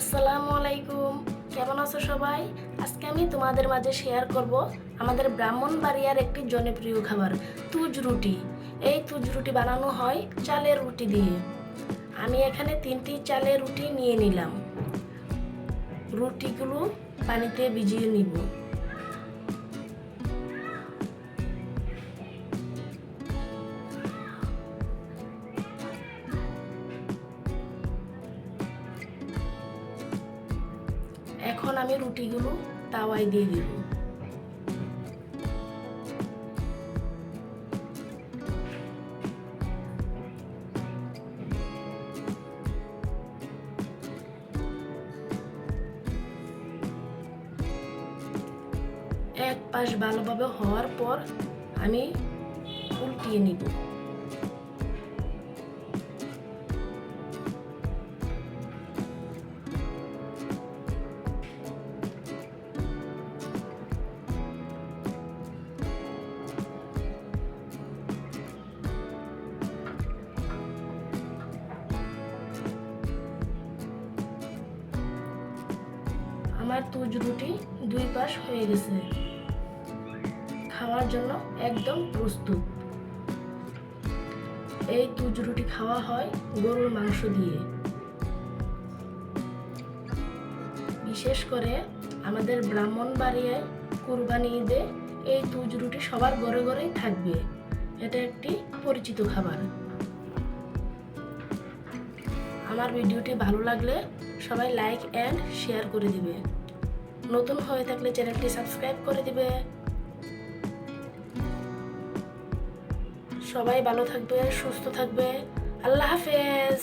আসসালামু আলাইকুম। কেমন আছো সবাই? আজকে আমি তোমাদের মাঝে শেয়ার করব আমাদের ব্রাহ্মণ ব্রাহ্মণবাড়িয়ার একটি জনপ্রিয় খাবার, তুজ রুটি। এই তুজ রুটি বানানো হয় চালের রুটি দিয়ে। আমি এখানে তিনটি চালের রুটি নিয়ে নিলাম। রুটিগুলো পানিতে ভিজিয়ে নিব। এখন আমি রুটিগুলো তাওয়ায় দিয়ে দিব। এক পাশ ভালোভাবে হওয়ার পর আমি উল্টিয়ে নিব। আমার তুজ রুটি দুই পাশ হয়ে গেছে। খাওয়ার জন্য একদম প্রস্তুত। এই তুজ রুটি খাওয়া হয় গরুর মাংস দিয়ে। বিশেষ করে আমাদের ব্রাহ্মণবাড়িয়ায় কুরবানি ঈদে এই তুজ রুটি সবার ঘরে ঘরেই থাকবে। এটা একটি পরিচিত খাবার। আমার ভিডিওটি ভালো লাগলে সবাই লাইক অ্যান্ড শেয়ার করে দিবে। নতুন হয়ে থাকলে চ্যানেলটি সাবস্ক্রাইব করে দিবে। সবাই ভালো থাকবে সুস্থ থাকবে। আল্লাহ হাফেজ।